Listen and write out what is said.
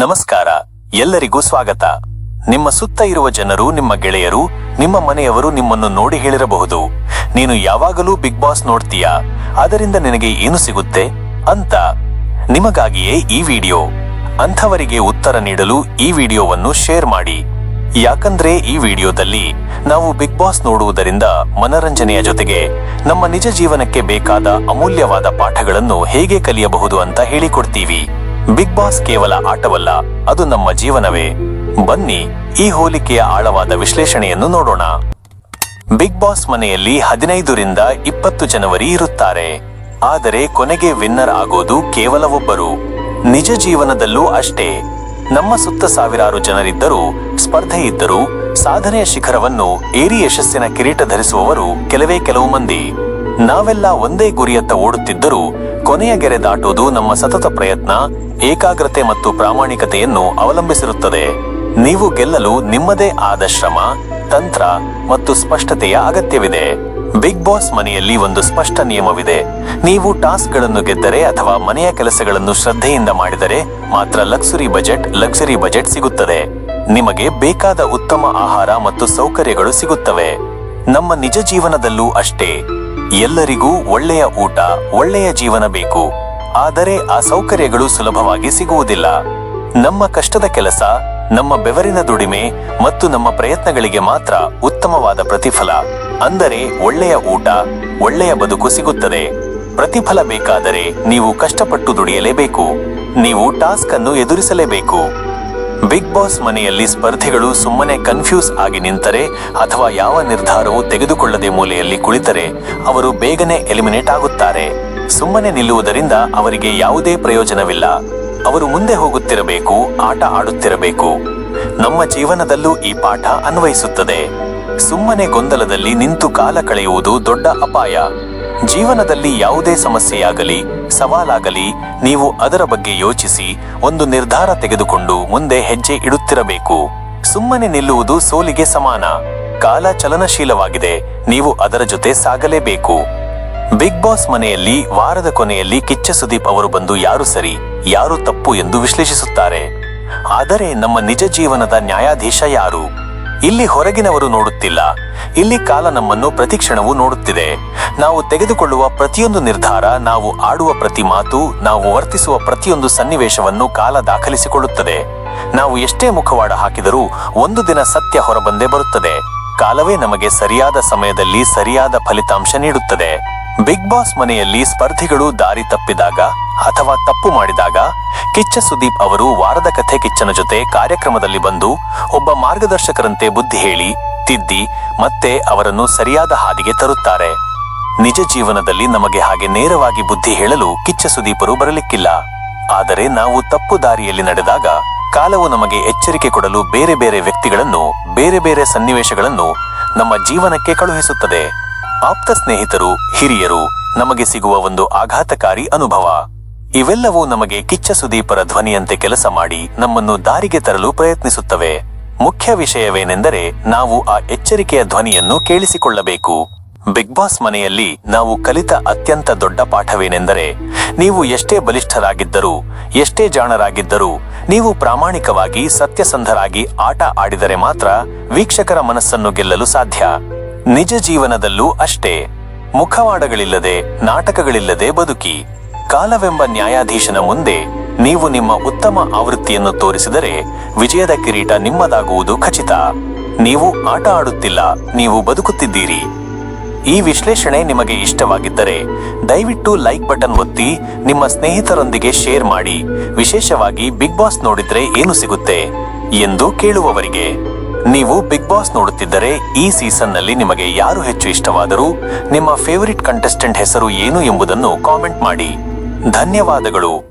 ನಮಸ್ಕಾರ. ಎಲ್ಲರಿಗೂ ಸ್ವಾಗತ. ನಿಮ್ಮ ಸುತ್ತ ಇರುವ ಜನರು, ನಿಮ್ಮ ಗೆಳೆಯರು, ನಿಮ್ಮ ಮನೆಯವರು ನಿಮ್ಮನ್ನು ನೋಡಿ ಹೇಳಿರಬಹುದು. ನೀನು ಯಾವಾಗಲೂ ಬಿಗ್ ಬಾಸ್ ನೋಡ್ತೀಯಾ. ಅದರಿಂದ ನಿನಗೆ ಏನು ಸಿಗುತ್ತೆ? ಅಂತ. ನಿಮಗಾಗಿಯೇ ಈ ವಿಡಿಯೋ. ಅಂಥವರಿಗೆ ಉತ್ತರ ನೀಡಲು ಈ ವಿಡಿಯೋವನ್ನು ಶೇರ್ ಮಾಡಿ. ಯಾಕಂದ್ರೆ ಈ ವಿಡಿಯೋದಲ್ಲಿ ನಾವು ಬಿಗ್ ಬಾಸ್ ನೋಡುವುದರಿಂದ ಮನರಂಜನೆಯ ಜೊತೆಗೆ ನಮ್ಮ ನಿಜ ಜೀವನಕ್ಕೆ ಬೇಕಾದ ಅಮೂಲ್ಯವಾದ ಪಾಠಗಳನ್ನು ಹೇಗೆ ಕಲಿಯಬಹುದು ಅಂತ ಹೇಳಿಕೊಡ್ತೀವಿ. ಬಿಗ್ ಬಾಸ್ ಕೇವಲ ಆಟವಲ್ಲ, ಅದು ನಮ್ಮ ಜೀವನವೇ. ಬನ್ನಿ ಈ ಹೋಲಿಕೆಯ ಆಳವಾದ ವಿಶ್ಲೇಷಣೆಯನ್ನು ನೋಡೋಣ. ಬಿಗ್ ಬಾಸ್ ಮನೆಯಲ್ಲಿ ಹದಿನೈದರಿಂದ ಇಪ್ಪತ್ತು ಜನವರಿ ಇರುತ್ತಾರೆ. ಆದರೆ ಕೊನೆಗೆ ವಿನ್ನರ್ ಆಗೋದು ಕೇವಲ ಒಬ್ಬರು. ನಿಜ ಜೀವನದಲ್ಲೂ ಅಷ್ಟೇ. ನಮ್ಮ ಸುತ್ತ ಸಾವಿರಾರು ಜನರಿದ್ದರೂ, ಸ್ಪರ್ಧೆ ಇದ್ದರೂ, ಸಾಧನೆಯ ಶಿಖರವನ್ನು ಏರಿ ಯಶಸ್ಸಿನ ಕಿರೀಟ ಧರಿಸುವವರು ಕೆಲವೇ ಕೆಲವು ಮಂದಿ. ನಾವೆಲ್ಲ ಒಂದೇ ಗುರಿಯತ್ತ ಓಡುತ್ತಿದ್ದರೂ ಕೊನೆಯ ಗೆರೆ ದಾಟುವುದು ನಮ್ಮ ಸತತ ಪ್ರಯತ್ನ, ಏಕಾಗ್ರತೆ ಮತ್ತು ಪ್ರಾಮಾಣಿಕತೆಯನ್ನು ಅವಲಂಬಿಸಿರುತ್ತದೆ. ನೀವು ಗೆಲ್ಲಲು ನಿಮ್ಮದೇ ಆದ ಶ್ರಮ, ತಂತ್ರ ಮತ್ತು ಸ್ಪಷ್ಟತೆಯ ಅಗತ್ಯವಿದೆ. ಬಿಗ್ ಬಾಸ್ ಮನೆಯಲ್ಲಿ ಒಂದು ಸ್ಪಷ್ಟ ನಿಯಮವಿದೆ. ನೀವು ಟಾಸ್ಕ್ಗಳನ್ನು ಗೆದ್ದರೆ ಅಥವಾ ಮನೆಯ ಕೆಲಸಗಳನ್ನು ಶ್ರದ್ಧೆಯಿಂದ ಮಾಡಿದರೆ ಮಾತ್ರ ಲಕ್ಸುರಿ ಬಜೆಟ್ ಲಕ್ಸುರಿ ಬಜೆಟ್ ಸಿಗುತ್ತದೆ. ನಿಮಗೆ ಬೇಕಾದ ಉತ್ತಮ ಆಹಾರ ಮತ್ತು ಸೌಕರ್ಯಗಳು ಸಿಗುತ್ತವೆ. ನಮ್ಮ ನಿಜ ಜೀವನದಲ್ಲೂ ಅಷ್ಟೇ. ಎಲ್ಲರಿಗೂ ಒಳ್ಳೆಯ ಊಟ, ಒಳ್ಳೆಯ ಜೀವನ ಬೇಕು. ಆದರೆ ಆ ಸೌಕರ್ಯಗಳು ಸುಲಭವಾಗಿ ಸಿಗುವುದಿಲ್ಲ. ನಮ್ಮ ಕಷ್ಟದ ಕೆಲಸ, ನಮ್ಮ ಬೆವರಿನ ದುಡಿಮೆ ಮತ್ತು ನಮ್ಮ ಪ್ರಯತ್ನಗಳಿಗೆ ಮಾತ್ರ ಉತ್ತಮವಾದ ಪ್ರತಿಫಲ. ಅಂದರೆ ಒಳ್ಳೆಯ ಊಟ, ಒಳ್ಳೆಯ ಬದುಕು ಸಿಗುತ್ತದೆ. ಪ್ರತಿಫಲ ಬೇಕಾದರೆ ನೀವು ಕಷ್ಟಪಟ್ಟು ದುಡಿಯಲೇಬೇಕು. ನೀವು ಟಾಸ್ಕ್ ಅನ್ನು ಎದುರಿಸಲೇಬೇಕು. ಬಿಗ್ ಬಾಸ್ ಮನೆಯಲ್ಲಿ ಸ್ಪರ್ಧಿಗಳು ಸುಮ್ಮನೆ ಕನ್ಫ್ಯೂಸ್ ಆಗಿ ನಿಂತರೆ ಅಥವಾ ಯಾವ ನಿರ್ಧಾರವೂ ತೆಗೆದುಕೊಳ್ಳದೆ ಮೂಲೆಯಲ್ಲಿ ಕುಳಿತರೆ, ಅವರು ಬೇಗನೆ ಎಲಿಮಿನೇಟ್ ಆಗುತ್ತಾರೆ. ಸುಮ್ಮನೆ ನಿಲ್ಲುವುದರಿಂದ ಅವರಿಗೆ ಯಾವುದೇ ಪ್ರಯೋಜನವಿಲ್ಲ. ಅವರು ಮುಂದೆ ಹೋಗುತ್ತಿರಬೇಕು, ಆಟ ಆಡುತ್ತಿರಬೇಕು. ನಮ್ಮ ಜೀವನದಲ್ಲೂ ಈ ಪಾಠ ಅನ್ವಯಿಸುತ್ತದೆ. ಸುಮ್ಮನೆ ಗೊಂದಲದಲ್ಲಿ ನಿಂತು ಕಾಲ ಕಳೆಯುವುದು ದೊಡ್ಡ ಅಪಾಯ. ಜೀವನದಲ್ಲಿ ಯಾವುದೇ ಸಮಸ್ಯೆಯಾಗಲಿ, ಸವಾಲಾಗಲಿ ನೀವು ಅದರ ಬಗ್ಗೆ ಯೋಚಿಸಿ, ಒಂದು ನಿರ್ಧಾರ ತೆಗೆದುಕೊಂಡು ಮುಂದೆ ಹೆಜ್ಜೆ ಇಡುತ್ತಿರಬೇಕು. ಸುಮ್ಮನೆ ನಿಲ್ಲುವುದು ಸೋಲಿಗೆ ಸಮಾನ. ಕಾಲ ಚಲನಶೀಲವಾಗಿದೆ, ನೀವು ಅದರ ಜೊತೆ ಸಾಗಲೇಬೇಕು. ಬಿಗ್ ಬಾಸ್ ಮನೆಯಲ್ಲಿ, ವಾರದ ಕೊನೆಯಲ್ಲಿ ಕಿಚ್ಚ ಸುದೀಪ್ ಅವರು ಬಂದು ಯಾರು ಸರಿ, ಯಾರು ತಪ್ಪು ಎಂದು ವಿಶ್ಲೇಷಿಸುತ್ತಾರೆ. ಆದರೆ ನಮ್ಮ ನಿಜ ಜೀವನದ ನ್ಯಾಯಾಧೀಶ ಯಾರು? ಇಲ್ಲಿ ಹೊರಗಿನವರು ನೋಡುತ್ತಿಲ್ಲ. ಇಲ್ಲಿ ಕಾಲ ನಮ್ಮನ್ನು ಪ್ರತಿಕ್ಷಣವೂ ನೋಡುತ್ತಿದೆ. ನಾವು ತೆಗೆದುಕೊಳ್ಳುವ ಪ್ರತಿಯೊಂದು ನಿರ್ಧಾರ, ನಾವು ಆಡುವ ಪ್ರತಿ ಮಾತು, ನಾವು ವರ್ತಿಸುವ ಪ್ರತಿಯೊಂದು ಸನ್ನಿವೇಶವನ್ನು ಕಾಲ ದಾಖಲಿಸಿಕೊಳ್ಳುತ್ತದೆ. ನಾವು ಎಷ್ಟೇ ಮುಖವಾಡ ಹಾಕಿದರೂ ಒಂದು ದಿನ ಸತ್ಯ ಹೊರಬಂದೇ ಬರುತ್ತದೆ. ಕಾಲವೇ ನಮಗೆ ಸರಿಯಾದ ಸಮಯದಲ್ಲಿ ಸರಿಯಾದ ಫಲಿತಾಂಶ ನೀಡುತ್ತದೆ. ಬಿಗ್ ಬಾಸ್ ಮನೆಯಲ್ಲಿ ಸ್ಪರ್ಧಿಗಳು ದಾರಿ ತಪ್ಪಿದಾಗ ಅಥವಾ ತಪ್ಪು ಮಾಡಿದಾಗ ಕಿಚ್ಚ ಸುದೀಪ್ ಅವರು ವಾರದ ಕಥೆ ಕಿಚ್ಚನ ಜೊತೆ ಕಾರ್ಯಕ್ರಮದಲ್ಲಿ ಬಂದು ಒಬ್ಬ ಮಾರ್ಗದರ್ಶಕರಂತೆ ಬುದ್ಧಿ ಹೇಳಿ, ತಿದ್ದಿ ಮತ್ತೆ ಅವರನ್ನು ಸರಿಯಾದ ಹಾದಿಗೆ ತರುತ್ತಾರೆ. ನಿಜ ಜೀವನದಲ್ಲಿ ನಮಗೆ ಹಾಗೆ ನೇರವಾಗಿ ಬುದ್ಧಿ ಹೇಳಲು ಕಿಚ್ಚ ಸುದೀಪರು ಬರಲಿಕ್ಕಿಲ್ಲ. ಆದರೆ ನಾವು ತಪ್ಪು ದಾರಿಯಲ್ಲಿ ನಡೆದಾಗ ಕಾಲವು ನಮಗೆ ಎಚ್ಚರಿಕೆ ಕೊಡಲು ಬೇರೆ ಬೇರೆ ವ್ಯಕ್ತಿಗಳನ್ನು, ಬೇರೆ ಬೇರೆ ಸನ್ನಿವೇಶಗಳನ್ನು ನಮ್ಮ ಜೀವನಕ್ಕೆ ಕಳುಹಿಸುತ್ತದೆ. ಆಪ್ತ ಸ್ನೇಹಿತರು, ಹಿರಿಯರು, ನಮಗೆ ಸಿಗುವ ಒಂದು ಆಘಾತಕಾರಿ ಅನುಭವ. ಇವೆಲ್ಲವೂ ನಮಗೆ ಕಿಚ್ಚ ಸುದೀಪರ ಧ್ವನಿಯಂತೆ ಕೆಲಸ ಮಾಡಿ ನಮ್ಮನ್ನು ದಾರಿಗೆ ತರಲು ಪ್ರಯತ್ನಿಸುತ್ತವೆ. ಮುಖ್ಯ ವಿಷಯವೇನೆಂದರೆ ನಾವು ಆ ಎಚ್ಚರಿಕೆಯ ಧ್ವನಿಯನ್ನು ಕೇಳಿಸಿಕೊಳ್ಳಬೇಕು. ಬಿಗ್ ಬಾಸ್ ಮನೆಯಲ್ಲಿ ನಾವು ಕಲಿತ ಅತ್ಯಂತ ದೊಡ್ಡ ಪಾಠವೇನೆಂದರೆ ನೀವು ಎಷ್ಟೇ ಬಲಿಷ್ಠರಾಗಿದ್ದರೂ, ಎಷ್ಟೇ ಜಾಣರಾಗಿದ್ದರೂ, ನೀವು ಪ್ರಾಮಾಣಿಕವಾಗಿ ಸತ್ಯಸಂಧರಾಗಿ ಆಟ ಆಡಿದರೆ ಮಾತ್ರ ವೀಕ್ಷಕರ ಮನಸ್ಸನ್ನು ಗೆಲ್ಲಲು ಸಾಧ್ಯ. ನಿಜ ಜೀವನದಲ್ಲೂ ಅಷ್ಟೇ. ಮುಖವಾಡಗಳಿಲ್ಲದೆ, ನಾಟಕಗಳಿಲ್ಲದೆ ಬದುಕಿ. ಕಾಲವೆಂಬ ನ್ಯಾಯಾಧೀಶನ ಮುಂದೆ ನೀವು ನಿಮ್ಮ ಉತ್ತಮ ಆವೃತ್ತಿಯನ್ನು ತೋರಿಸಿದರೆ ವಿಜಯದ ಕಿರೀಟ ನಿಮ್ಮದಾಗುವುದು ಖಚಿತ. ನೀವು ಆಟ ಆಡುತ್ತಿಲ್ಲ, ನೀವು ಬದುಕುತ್ತಿದ್ದೀರಿ. ಈ ವಿಶ್ಲೇಷಣೆ ನಿಮಗೆ ಇಷ್ಟವಾಗಿದ್ದರೆ ದಯವಿಟ್ಟು ಲೈಕ್ ಬಟನ್ ಒತ್ತಿ, ನಿಮ್ಮ ಸ್ನೇಹಿತರೊಂದಿಗೆ ಶೇರ್ ಮಾಡಿ. ವಿಶೇಷವಾಗಿ ಬಿಗ್ ಬಾಸ್ ನೋಡಿದ್ರೆ ಏನು ಸಿಗುತ್ತೆ? ಎಂದು ಕೇಳುವವರಿಗೆ. ನೀವು ಬಿಗ್ ಬಾಸ್ ನೋಡುತ್ತಿದ್ದರೆ ಈ ಸೀಸನ್ನಲ್ಲಿ ನಿಮಗೆ ಯಾರು ಹೆಚ್ಚು ಇಷ್ಟವಾದರೂ ನಿಮ್ಮ ಫೇವರಿಟ್ ಕಂಟೆಸ್ಟೆಂಟ್ ಹೆಸರು ಏನು ಎಂಬುದನ್ನು ಕಾಮೆಂಟ್ ಮಾಡಿ. ಧನ್ಯವಾದಗಳು.